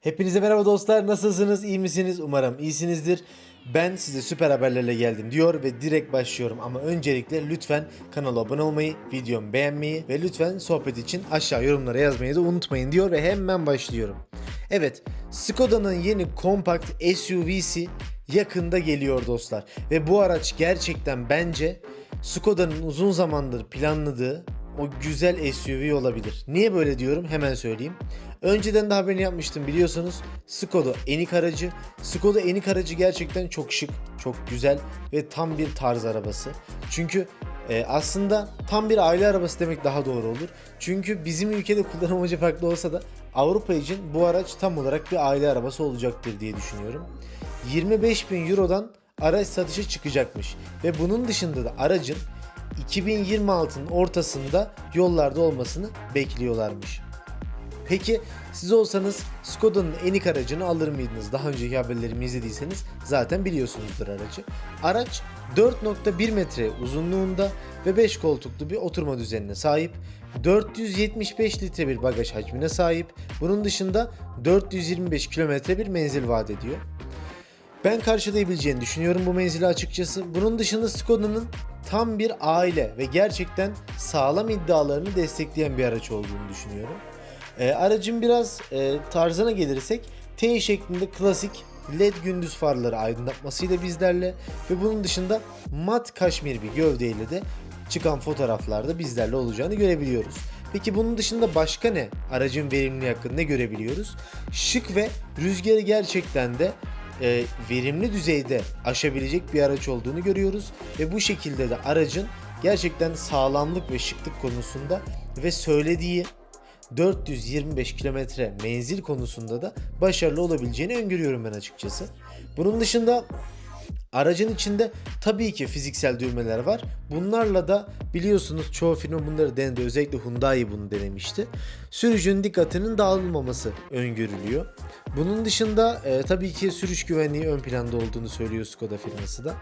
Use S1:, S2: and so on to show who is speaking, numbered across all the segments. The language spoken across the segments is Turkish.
S1: Hepinize merhaba dostlar. Nasılsınız? İyi misiniz? Umarım iyisinizdir. Ben size süper haberlerle geldim diyor ve direkt başlıyorum. Ama öncelikle lütfen kanala abone olmayı, videomu beğenmeyi ve lütfen sohbet için aşağı yorumlara yazmayı da unutmayın diyor ve hemen başlıyorum. Evet, Skoda'nın yeni kompakt SUV'si yakında geliyor dostlar. Ve bu araç gerçekten bence Skoda'nın uzun zamandır planladığı o güzel SUV olabilir. Niye böyle diyorum hemen söyleyeyim. Önceden de haberini yapmıştım biliyorsunuz. Skoda Enik aracı. Skoda Enik aracı gerçekten çok şık, çok güzel ve tam bir tarz arabası. Çünkü e, aslında tam bir aile arabası demek daha doğru olur. Çünkü bizim ülkede kullanım amacı farklı olsa da Avrupa için bu araç tam olarak bir aile arabası olacaktır diye düşünüyorum. 25 bin Euro'dan araç satışa çıkacakmış. Ve bunun dışında da aracın 2026'nın ortasında yollarda olmasını bekliyorlarmış. Peki siz olsanız Skoda'nın Enik aracını alır mıydınız? Daha önceki haberlerimi izlediyseniz zaten biliyorsunuzdur aracı. Araç 4.1 metre uzunluğunda ve 5 koltuklu bir oturma düzenine sahip. 475 litre bir bagaj hacmine sahip. Bunun dışında 425 kilometre bir menzil vaat ediyor. Ben karşılayabileceğini düşünüyorum bu menzili açıkçası. Bunun dışında Skoda'nın tam bir aile ve gerçekten sağlam iddialarını destekleyen bir araç olduğunu düşünüyorum. Ee, aracın biraz e, tarzına gelirsek T şeklinde klasik LED gündüz farları aydınlatmasıyla bizlerle ve bunun dışında mat kaşmir bir gövdeyle de çıkan fotoğraflarda bizlerle olacağını görebiliyoruz. Peki bunun dışında başka ne? Aracın verimliliği hakkında ne görebiliyoruz? Şık ve rüzgarı gerçekten de e, verimli düzeyde aşabilecek bir araç olduğunu görüyoruz ve bu şekilde de aracın gerçekten sağlamlık ve şıklık konusunda ve söylediği 425 kilometre menzil konusunda da başarılı olabileceğini öngörüyorum ben açıkçası. Bunun dışında Aracın içinde tabii ki fiziksel düğmeler var. Bunlarla da biliyorsunuz çoğu firma bunları denedi. Özellikle Hyundai bunu denemişti. Sürücünün dikkatinin dağılmaması öngörülüyor. Bunun dışında e, tabii ki sürüş güvenliği ön planda olduğunu söylüyor Skoda firması da.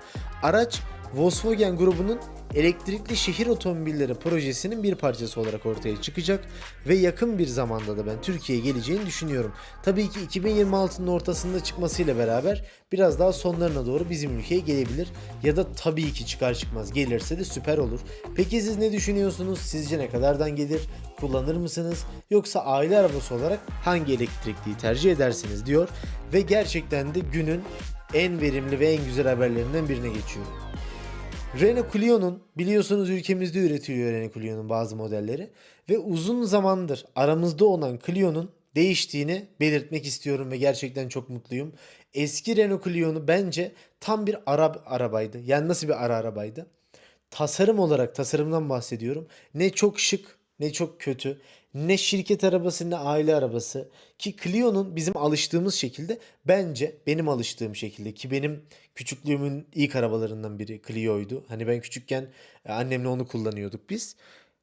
S1: Araç Volkswagen grubunun elektrikli şehir otomobilleri projesinin bir parçası olarak ortaya çıkacak ve yakın bir zamanda da ben Türkiye'ye geleceğini düşünüyorum. Tabii ki 2026'nın ortasında çıkmasıyla beraber biraz daha sonlarına doğru bizim ülkeye gelebilir ya da tabii ki çıkar çıkmaz gelirse de süper olur. Peki siz ne düşünüyorsunuz? Sizce ne kadardan gelir? Kullanır mısınız? Yoksa aile arabası olarak hangi elektrikliyi tercih edersiniz diyor ve gerçekten de günün en verimli ve en güzel haberlerinden birine geçiyor. Renault Clio'nun biliyorsunuz ülkemizde üretiliyor Renault Clio'nun bazı modelleri ve uzun zamandır aramızda olan Clio'nun değiştiğini belirtmek istiyorum ve gerçekten çok mutluyum. Eski Renault Clio'nu bence tam bir Arap arabaydı. Yani nasıl bir ara arabaydı? Tasarım olarak tasarımdan bahsediyorum. Ne çok şık ne çok kötü. Ne şirket arabası ne aile arabası. Ki Clio'nun bizim alıştığımız şekilde bence benim alıştığım şekilde ki benim küçüklüğümün ilk arabalarından biri Clio'ydu. Hani ben küçükken e, annemle onu kullanıyorduk biz.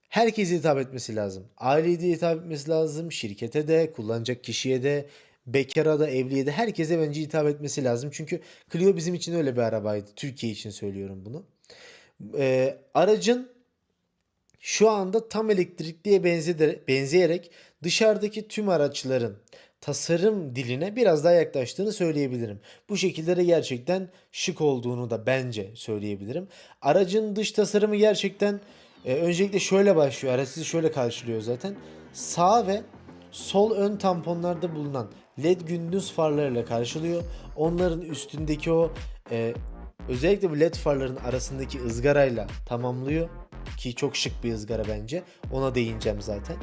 S1: Herkese hitap etmesi lazım. Aileye de hitap etmesi lazım. Şirkete de, kullanacak kişiye de, bekara da, evliye de herkese bence hitap etmesi lazım. Çünkü Clio bizim için öyle bir arabaydı. Türkiye için söylüyorum bunu. Ee, aracın şu anda tam elektrikliye benzeyerek dışarıdaki tüm araçların tasarım diline biraz daha yaklaştığını söyleyebilirim. Bu şekilde de gerçekten şık olduğunu da bence söyleyebilirim. Aracın dış tasarımı gerçekten e, öncelikle şöyle başlıyor. Araç sizi şöyle karşılıyor zaten. Sağ ve sol ön tamponlarda bulunan LED gündüz farlarıyla karşılıyor. Onların üstündeki o e, özellikle bu LED farların arasındaki ızgarayla tamamlıyor. Ki çok şık bir ızgara bence. Ona değineceğim zaten.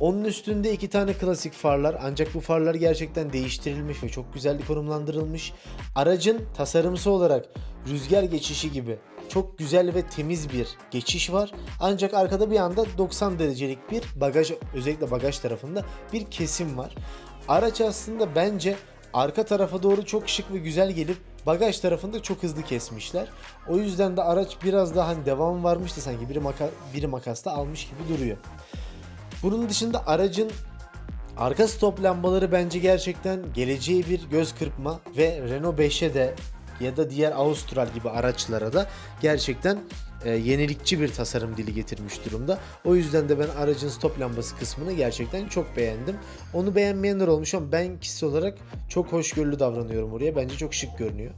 S1: Onun üstünde iki tane klasik farlar ancak bu farlar gerçekten değiştirilmiş ve çok güzel konumlandırılmış. Aracın tasarımsı olarak rüzgar geçişi gibi çok güzel ve temiz bir geçiş var. Ancak arkada bir anda 90 derecelik bir bagaj özellikle bagaj tarafında bir kesim var. Araç aslında bence arka tarafa doğru çok şık ve güzel gelip bagaj tarafında çok hızlı kesmişler. O yüzden de araç biraz daha hani devam varmış da sanki biri, maka, biri makasta almış gibi duruyor. Bunun dışında aracın arka stop lambaları bence gerçekten geleceğe bir göz kırpma ve Renault 5'e de ya da diğer Austral gibi araçlara da gerçekten e, yenilikçi bir tasarım dili getirmiş durumda. O yüzden de ben aracın stop lambası kısmını gerçekten çok beğendim. Onu beğenmeyenler olmuş ama ben kişisel olarak çok hoşgörülü davranıyorum oraya. Bence çok şık görünüyor.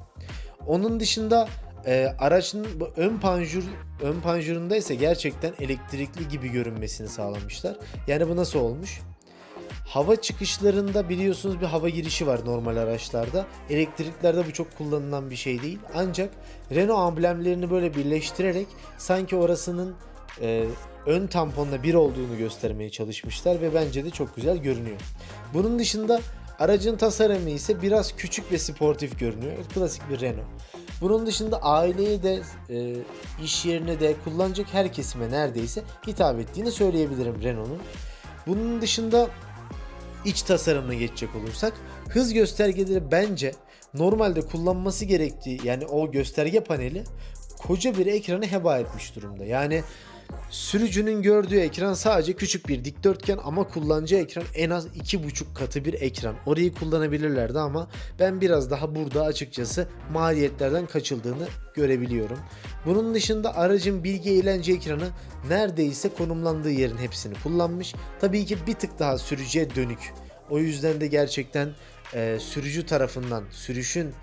S1: Onun dışında e, aracın ön panjur ön panjurunda ise gerçekten elektrikli gibi görünmesini sağlamışlar. Yani bu nasıl olmuş? Hava çıkışlarında biliyorsunuz bir hava girişi var normal araçlarda. Elektriklerde bu çok kullanılan bir şey değil. Ancak Renault amblemlerini böyle birleştirerek sanki orasının e, ön tamponla bir olduğunu göstermeye çalışmışlar ve bence de çok güzel görünüyor. Bunun dışında aracın tasarımı ise biraz küçük ve sportif görünüyor. Klasik bir Renault. Bunun dışında aileye de e, iş yerine de kullanacak her kesime neredeyse hitap ettiğini söyleyebilirim Renault'un. Bunun dışında iç tasarımına geçecek olursak hız göstergeleri bence normalde kullanması gerektiği yani o gösterge paneli koca bir ekranı heba etmiş durumda. Yani sürücünün gördüğü ekran sadece küçük bir dikdörtgen ama kullanıcı ekran en az iki buçuk katı bir ekran. Orayı kullanabilirlerdi ama ben biraz daha burada açıkçası maliyetlerden kaçıldığını görebiliyorum. Bunun dışında aracın bilgi eğlence ekranı neredeyse konumlandığı yerin hepsini kullanmış. Tabii ki bir tık daha sürücüye dönük. O yüzden de gerçekten e, sürücü tarafından sürüşün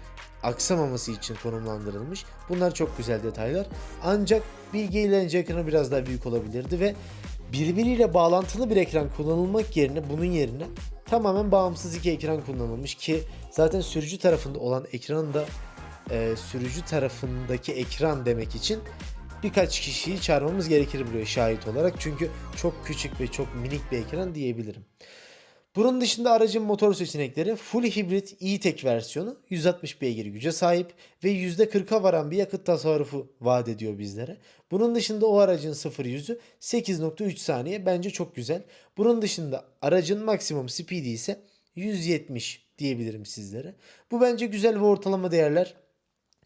S1: aksamaması için konumlandırılmış. Bunlar çok güzel detaylar. Ancak bilgi eğlence ekranı biraz daha büyük olabilirdi ve birbiriyle bağlantılı bir ekran kullanılmak yerine bunun yerine tamamen bağımsız iki ekran kullanılmış ki zaten sürücü tarafında olan ekranın da e, sürücü tarafındaki ekran demek için birkaç kişiyi çağırmamız gerekir buraya şahit olarak. Çünkü çok küçük ve çok minik bir ekran diyebilirim. Bunun dışında aracın motor seçenekleri full hibrit e-tech versiyonu 160 beygir güce sahip ve %40'a varan bir yakıt tasarrufu vaat ediyor bizlere. Bunun dışında o aracın 0 yüzü 8.3 saniye bence çok güzel. Bunun dışında aracın maksimum speedi ise 170 diyebilirim sizlere. Bu bence güzel ve ortalama değerler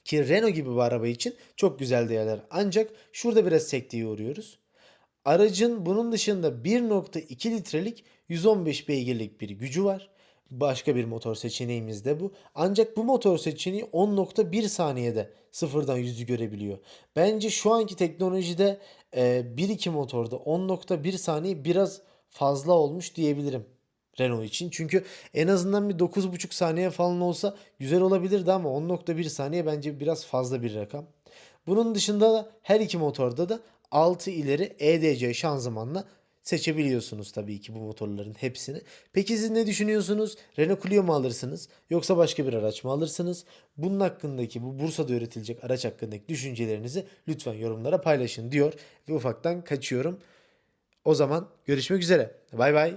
S1: ki Renault gibi bir araba için çok güzel değerler. Ancak şurada biraz sekteye uğruyoruz. Aracın bunun dışında 1.2 litrelik 115 beygirlik bir gücü var. Başka bir motor seçeneğimiz de bu. Ancak bu motor seçeneği 10.1 saniyede sıfırdan yüzü görebiliyor. Bence şu anki teknolojide e, 1.2 motorda 10.1 saniye biraz fazla olmuş diyebilirim. Renault için. Çünkü en azından bir 9.5 saniye falan olsa güzel olabilirdi ama 10.1 saniye bence biraz fazla bir rakam. Bunun dışında da her iki motorda da 6 ileri EDC şanzımanla seçebiliyorsunuz tabii ki bu motorların hepsini. Peki siz ne düşünüyorsunuz? Renault Clio mu alırsınız yoksa başka bir araç mı alırsınız? Bunun hakkındaki bu Bursa'da üretilecek araç hakkındaki düşüncelerinizi lütfen yorumlara paylaşın diyor ve ufaktan kaçıyorum. O zaman görüşmek üzere. Bay bay.